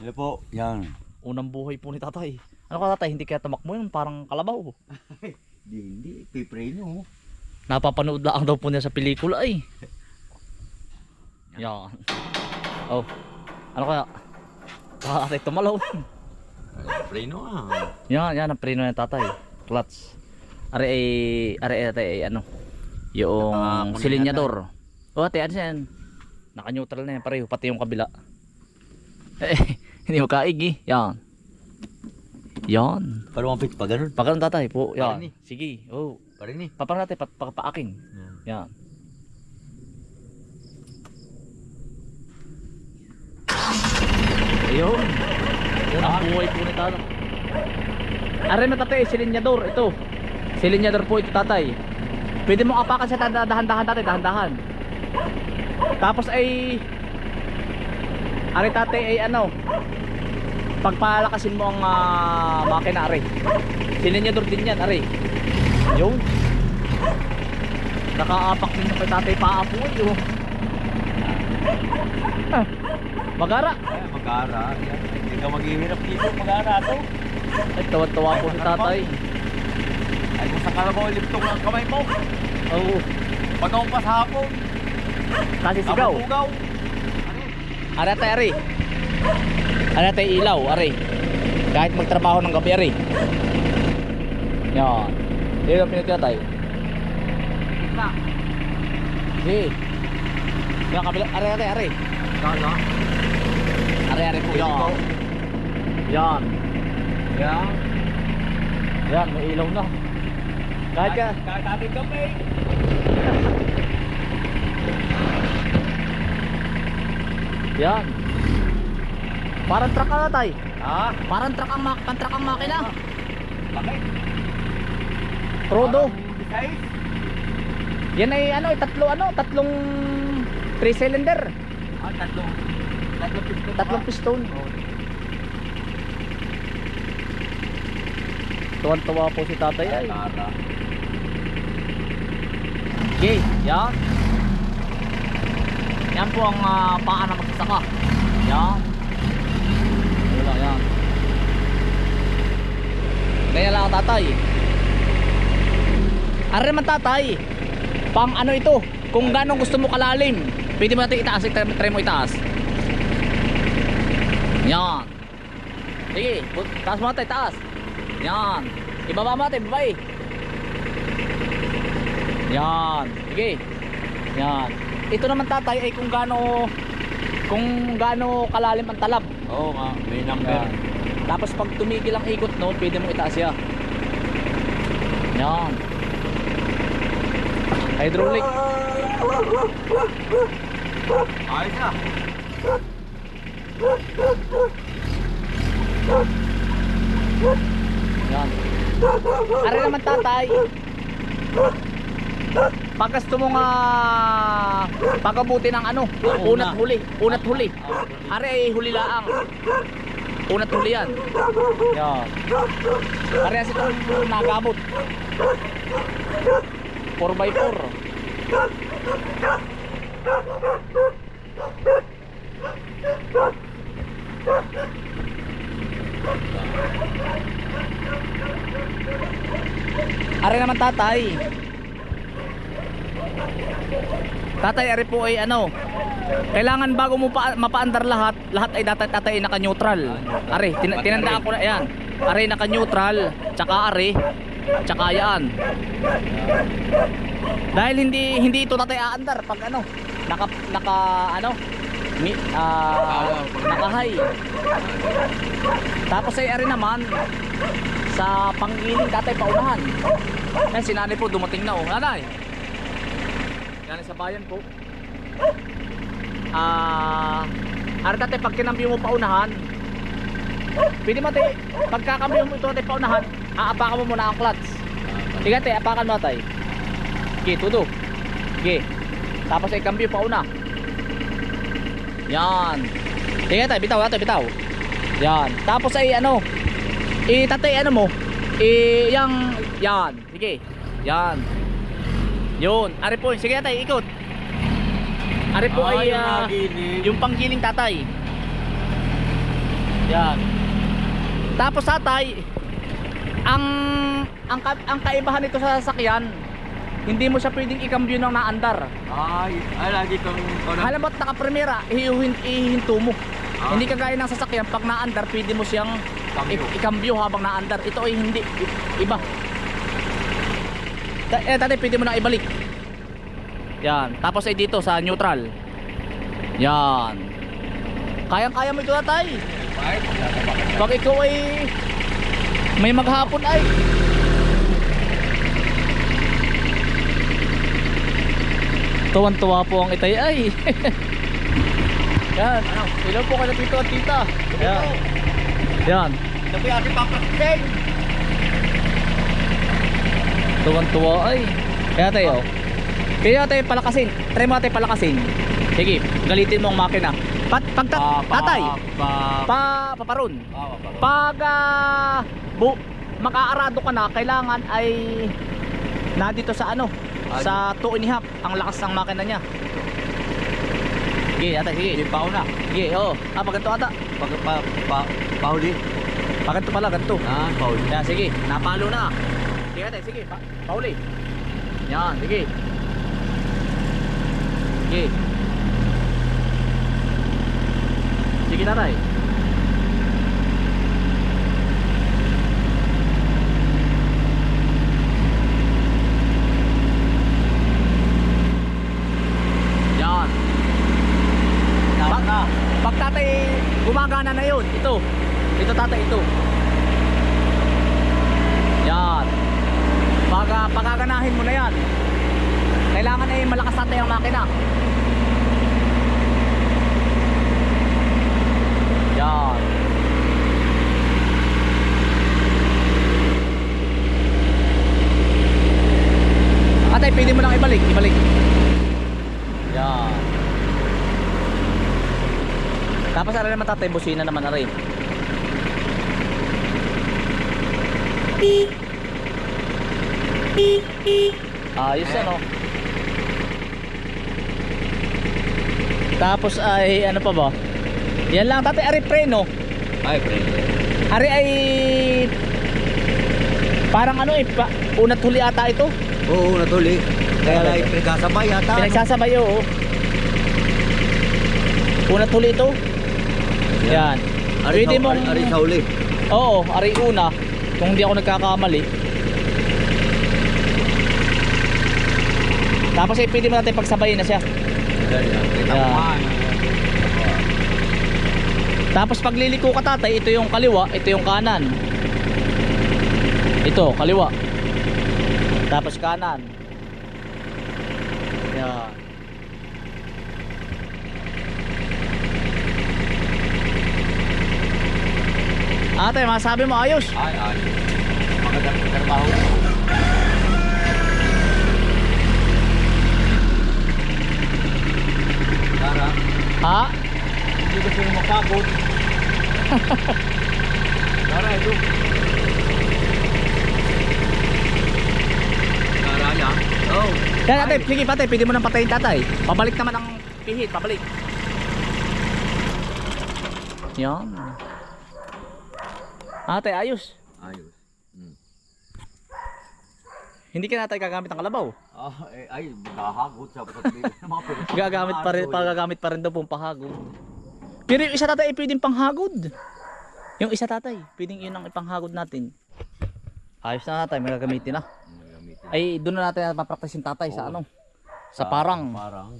Hello po. Yan. Unang buhay po ni tatay. Ano ka tatay, hindi kaya tamakmo yun, parang kalabaw. Di, hindi. Pipreno. Napapanood lang daw po niya sa pelikula ay. Yan. Oh. Ano kaya? Baka tatay tumalaw. Preno ah. yan, yan ang preno ng tatay. Clutch. Are ay, are ay, ate, ay, ano? Yung Naka- silinyador. O ate, ano yan? Naka-neutral na yan, pareho, pati yung kabila. Eh, hindi mo kaig eh. Yan. Yan. Para mapit pa ganun. Pagkaroon tatay po. Parin Yan. eh. Sige. Oh. Parin eh. Paparang natin, pat, papaaking. Yan. Ayun. Yun ang buhay po ni tatay. Aray na tatay, silinyador. Ito. Silinyador po ito tatay. Pwede mo apakan tanda- dahan-dahan tatay, dahan-dahan. Tapos ay... Aray tatay ay ano... Pagpalakasin mo ang ah, makina aray. Silinyador din yan aray. Yun. Nakaapak din kay tatay paapo yun. Ah, Magara. Ay, mag-ara. Yan. Hindi ka maghihirap dito. Mag-ara to. Ay, tawa-tawa po si tatay. Ay, kung sa kalabaw, liptong ang kamay mo. Oo. Pag ako pa sa hapon. Kasi sigaw. Kamugaw. Ara tayo, ari. Ara tayo ilaw, ari. Kahit magtrabaho ng gabi, ari. Yan. Yan ang pinagkatay. Sige. Yan, kabila. Ari, ari, ari. Kala. Ari, ari po. Yan. Yan. Yan. Yan, may ilaw na. Kahit ka. Kahit ating kamay. Yan. Parang truck ka tay. Ha? Parang truck ang, mak- truck ang makina. Bakit? Prodo. Size? Yan ay ano, tatlo ano, tatlong 3 cylinder, Ah, tatlong. Tatlong piston. tatlong piston. Tuwan-tuwa po si tatay ay. Okay, yan. Yan po ang uh, paa ng magsasaka. Yan. Wala yan. Ganyan lang ang tatay. Ano naman tatay? Pang ano ito? Kung gano'ng gusto mo kalalim, pwede mo natin itaas. Try, try mo itaas. Yan. Sige, taas mo natin, taas. Yan. Ibaba mo natin, babay. Yan. Sige. Yan. Ito naman tatay ay kung gaano kung gaano kalalim ang talab. Oo nga, may number. Yan. Tapos pag tumigil ang ikot no, pwede mo itaas siya. Yan. Hydraulic. Ayos na. Yan. Are naman tatay. Pag gusto mo nga pagabuti ng ano, unat huli, unat huli. Are ay huli laang. Unat huli yan. Yan. Parehas itong nagabot. 4x4. Are naman tatay. Tatay, are po ay ano, kailangan bago mo pa, mapaandar lahat, lahat ay tatay ay naka-neutral. Are, tin tinandaan ko na yan. Are naka-neutral, tsaka are, tsaka yan. Dahil hindi hindi ito tatay aandar pag ano, naka naka ano, mi, naka-high. Tapos ay are naman sa panggiling tatay paunahan. Yan si po dumating na oh. Nanay. Yan sa bayan po. Ah, are tatay pag kinambyo mo paunahan. Pwede mo tay pagkakambyo mo ito tatay paunahan, aapakan mo muna ang clutch. Sige tay, apakan mo tay. Okay, tudo. Okay. Tapos ay kambyo pauna. Yan. Sige tay, bitaw, tay, bitaw. Yan. Tapos ay ano, itatay ano mo i yang yan sige yan yun ari po sige tatay ikot ari po ay ah, yung panggiling tatay Yan. Tapos tatay, ang ang ang kaibahan nito sa sasakyan, hindi mo siya pwedeng ikambyo ng naandar. Ay, ay lagi kang... Ano? Alam mo't naka-primera, ihihin, ihihinto mo. Ah. Hindi kagaya ng sasakyan, pag naandar, pwede mo siyang ikambyo habang naandar. Ito ay hindi, iba. Eh, tatay, pwede mo na ibalik. Yan. Tapos ay dito sa neutral. Yan. Kayang-kaya mo ito tatay. Ka. Pag ikaw ay may maghapon ay Tuwan-tuwa po ang itay ay Yan Ilaw po kayo tito at tita Yan Yan Ito po yung ating papraksin. Tuwan-tuwa ay Kaya tayo. Kaya tayo palakasin. Try mo tayo palakasin. Sige Galitin mo ang makina. Pat, pag tat, Pa- pa- tatay. Pa... Pa, paparon Ah, pa- pag ah, bu, makaarado ka na kailangan ay na dito sa ano Ay. sa 2 and half ang lakas ng makina niya. Sige ata sige. Hindi pa una. sige oo. Ah pag ganito ata. Pag pa... Pa... Pauli. pag ganito pala ganito. Ah, pauli. yan sige. Napalo na sige ate sige pa, pauli yan sige sige sige tatay Yan. Pag, pag tatay gumagana na yun, ito. Ito tatay, ito. Yan. Pag uh, pagaganahin mo na yan, kailangan ay malakas tatay ang makina. Yan. Atay, pwede mo lang ibalik, ibalik. Yan. Tapos ara naman tatay, busina naman aray. Ayos ano. Tapos ay ano pa ba? Yan lang tatay, ari preno. Ay, friend. Ari ay parang ano eh, pa, unat huli ata ito. Oo, natuli. Kaya lang pinagkasabay yata. Pinagsasabay oo. Unat huli ito. Yan. Ari, Pwede mong- ari, sa uli. Oo, ari una. Kung hindi ako nagkakamali. Tapos ay pwede mo natin pagsabayin na siya. Yeah. Tapos pag liliko ka tatay, ito yung kaliwa, ito yung kanan. Ito, kaliwa. Tapos kanan. Yan. Ate, masabi mo ayos. Ay, ay. Magandang trabaho. Tara, Ha? hindi ko sila makakot. Tara, ito. Tara, yan. Oh. Yan ate, sige patay, pwede mo nang patayin tatay. Pabalik naman ang pihit, pabalik. Yan. Ate, ayos. Ayos. Hmm. Hindi ka natay gagamit ng kalabaw. Ah, eh, ay, nakahagot sa pera. Gagamit pa rin, pagagamit pa rin daw pong pahagod. Pero yung isa tatay, pwedeng panghagod. Yung isa tatay, pwedeng yun ang ipanghagod natin. Ayos na tatay, may gagamitin na. Ay, doon na natin mapraktis yung tatay sa Oo. ano. Sa parang. Parang.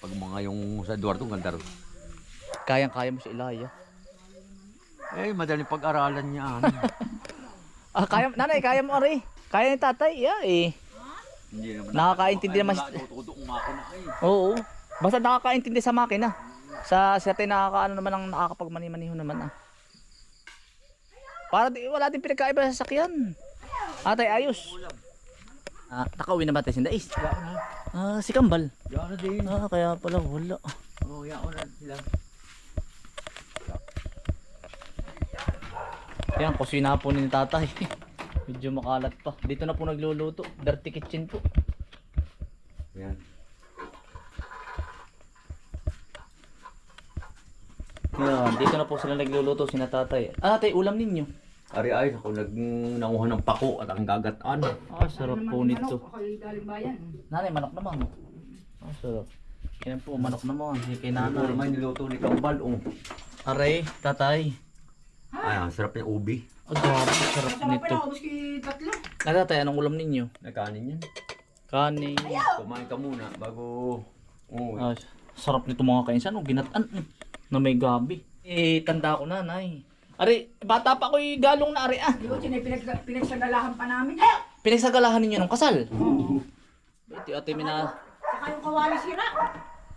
Pag mga yung sa Eduardo, ganda rin. Kayang-kaya mo si Ilaya. Eh, madaling pag-aralan niya. Ah, kaya, nanay, kaya mo ari. Kaya ni tatay, yeah, eh. Hindi naman. Nakakaintindi naman si- Tututo ang makina eh. Oo. Basta nakakaintindi sa makina. Sa sa tayo nakakaano naman ang nakakapagmani-maniho naman ah. Para di, wala din pinagkaiba sa sasakyan. Atay ayos. Ah, nakauwi na ba tayo sindais? Ah, si Kambal. Ah, kaya pala wala. Oh, yan na sila. Yan, kusina po ni tatay. Medyo makalat pa. Dito na po nagluluto. Dirty kitchen po. Yan. Yan. Yan, dito na po sila nagluluto si tatay. Ah, tay, ulam ninyo. Ari ay, ako nag nanguha ng pako at ang gagataan. Ah, sarap po nito. Nanay, manok naman. Ah, sarap. Yan po, manok naman. Kay Ano nanay. naman niluto ni Kambal, oh. Aray, tatay. Ay, ang sarap ng ubi. Oh, grabe, sarap Masarap nito. pa na, maski tatlo. Ah, tatay, anong ulam ninyo? Nakanin yan. Kanin. Kumain ka muna bago... Oh, Ah, sarap nito mga kainsan. Oh, ginatan. mm, Na may gabi. Eh, tanda ko na, nay. Ari, bata pa ako'y galong na ari ah. Ko tinay pinag, pinagsagalahan pa namin. Pinagsagalahan ninyo ng kasal. Oo. Ito ate mina. Saka yung kawali sira.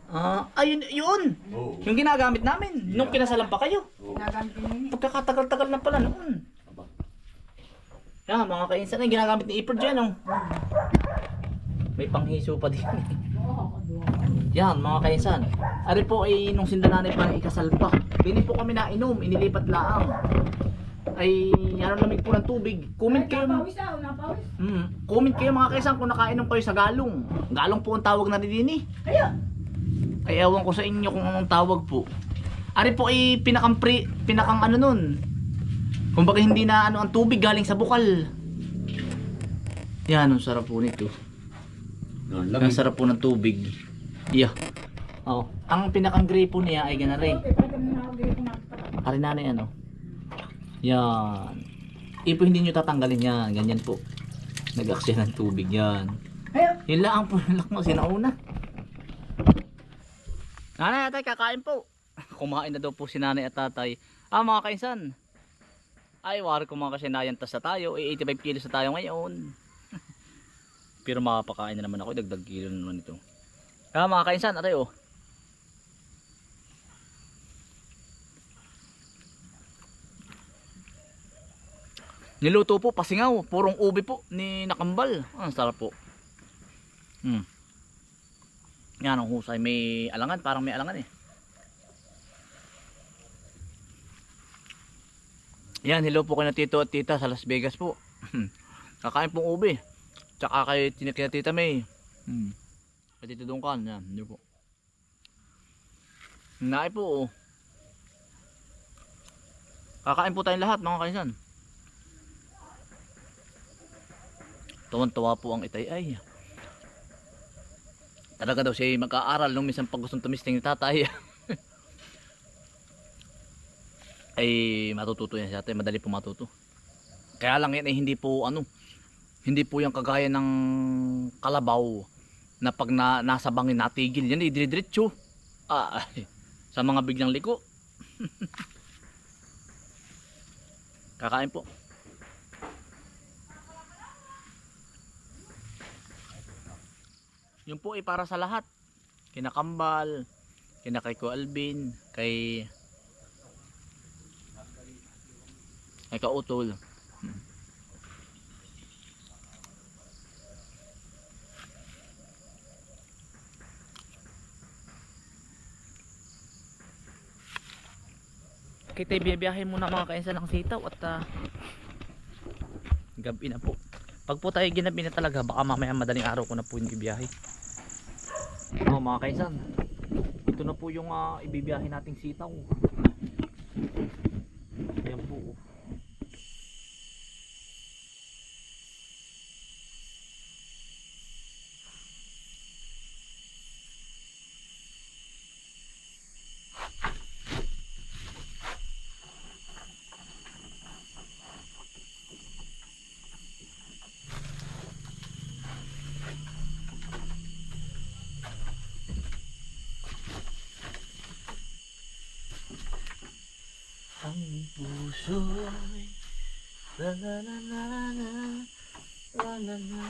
Ah, ayun, yun. oh. Yung ginagamit namin. Nung kinasalan pa kayo. Ginagamit din yun. Pagkakatagal-tagal na pala noon. Aba. Yan, mga kainsan ay ginagamit ni Iperd dyan, oh. May panghiso pa din. Oo. Yan, mga kainsan. Ari po ay nung sindananay pa ikasal pa. Dini po kami nainom, inilipat laang. Ay, ano lamig po ng tubig. Comment kayo. Napawis ah, napawis. Hmm, comment kayo mga kaisan kung nakainom kayo sa galong. Galong po ang tawag na din eh. Ayun. Ay ewan ko sa inyo kung anong tawag po. Ari po ay pinakang pre, pinakang ano nun. Kumbaga hindi na ano ang tubig galing sa bukal. Yan, ang sarap po nito. No, Ang sarap po ng tubig. Yeah. Oh, ang pinakang gripo niya ay mo dito nakapatapos. Ari nanay ano. Yan. Ipo hindi nyo tatanggalin yan. Ganyan po. Nag-aksya ng tubig yan. Yun lang po yung lakmo. Sinauna. Nanay at tatay, kakain po. Kumain na daw po si nanay at tatay. Ah, mga kainsan. Ay, wari ko mga kasinayan tas na tayo. Eh, 85 kilos na tayo ngayon. Pero makapakain na naman ako. Dagdag kilo na naman ito. Ah, mga kainsan, atay oh. Niluto po, pasingaw. Purong ubi po ni Nakambal. Ah, Ang sarap po. Hmm. Yan ang husay. May alangan. Parang may alangan eh. Yan, hello po kay na tito at tita sa Las Vegas po. Kakain pong ubi. Tsaka kay tinik na tita May. Hmm. Kay tito Dungkan. Yan, hindi po. Naay po oh. Kakain po tayong lahat mga kaisan. Tuwan-tuwa po ang itay ay. Talaga daw siya mag-aaral nung minsan pag gustong tumisting ni tatay. ay matututo yan siya ate, madali po matuto. Kaya lang yan ay hindi po ano, hindi po yung kagaya ng kalabaw na pag na, nasa bangin natigil yan. Ah, ay, sa mga biglang liko. Kakain po. Yun po ay para sa lahat. Kina Kambal, kina kay Ko Alvin, kay kay Kautol. Hmm. Kita biyabiyahe muna mga kainsan ng sitaw at ah, gabi na po. Pag po tayo ginabi na talaga, baka mamaya madaling araw ko na po yung ibiyahe. Oh, mga kaisan. Ito na po yung uh, ibibiyahe nating sitaw. Ayan po. oh. Ang puso'y la la la la la la la la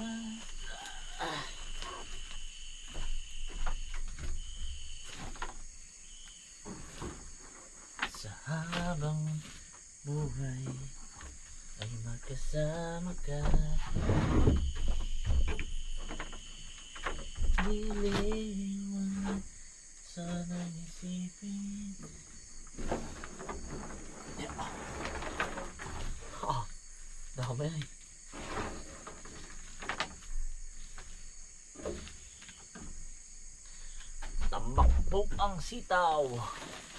Sa habang buhay ay magkasama ka. Diliwan sana isipin Ah, dami ay. Tambak po ang sitaw.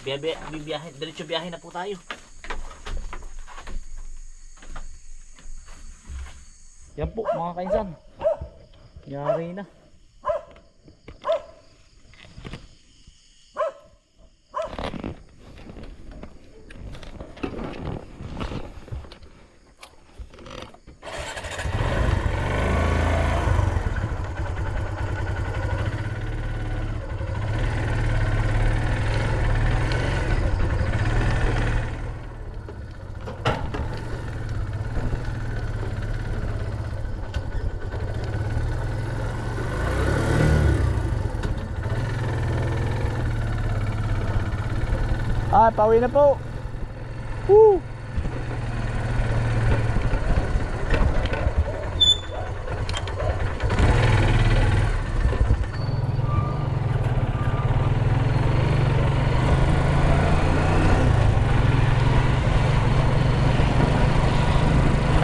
Biyahe, biyahe, diretso biyahe na po tayo. Yan po mga kainsan. Yari na. Ah, pauwi na po. Woo!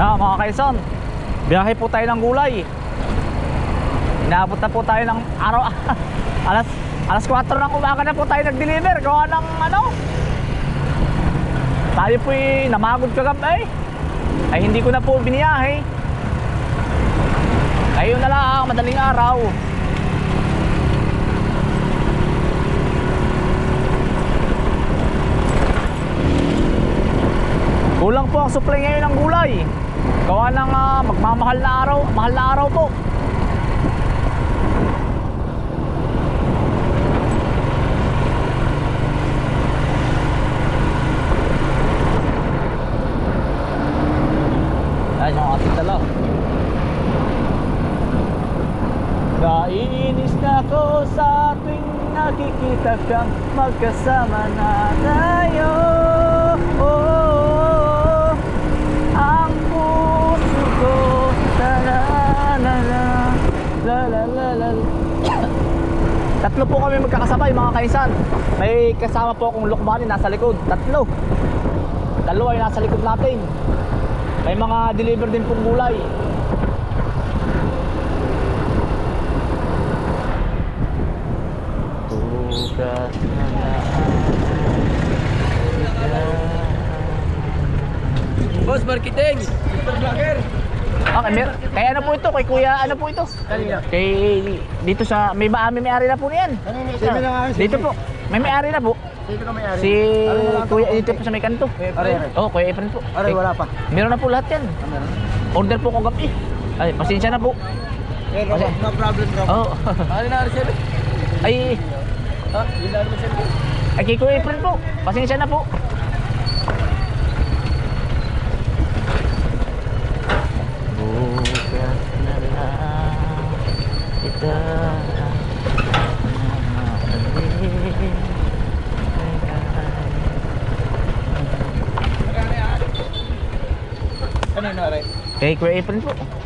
Ah, mga kaisan, biyahe po tayo ng gulay. Inaabot na po tayo ng araw alas alas 4 ng umaga na po tayo nag-deliver gawa ng ano tayo po namagod kagabi. Ay hindi ko na po biniyahe. Ngayon na lang madaling araw. Kulang po ang supply ngayon ng gulay. Gawa ng ah, magmamahal na araw mahal na araw po Ayan yung ating dala. Naiinis sa ating nakikita kang magkasama na tayo. Oh, oh, oh. Ang puso ko la la la la la la la la Tatlo po kami magkakasabay mga kaisan. May kasama po akong lukmanin nasa likod. Tatlo. Dalawa ay nasa likod natin. May mga deliver din pong gulay. Bukas na Boss, marketing! Super vlogger! Okay, mer kaya ano po ito? Kay kuya, ano po ito? Kanina. Kay dito sa may ba may may-ari na po niyan. Na nga? Dito po. May may-ari na po. Sino ka may-ari? Si kuya dito po sa may kanto. Oh, kuya Efren po. Eh, wala pa. Meron na po lahat yan. Order po ko gabi. Ay, pasensya na po. Eh, no, no problem, bro. Oh. Ano na, Arcel? Ay, Ha? Yun na siya. ay kay kuya Efren po. Pasensya na po. Bukas na lang kita Ano na, Are? Kay Kuya Efren po.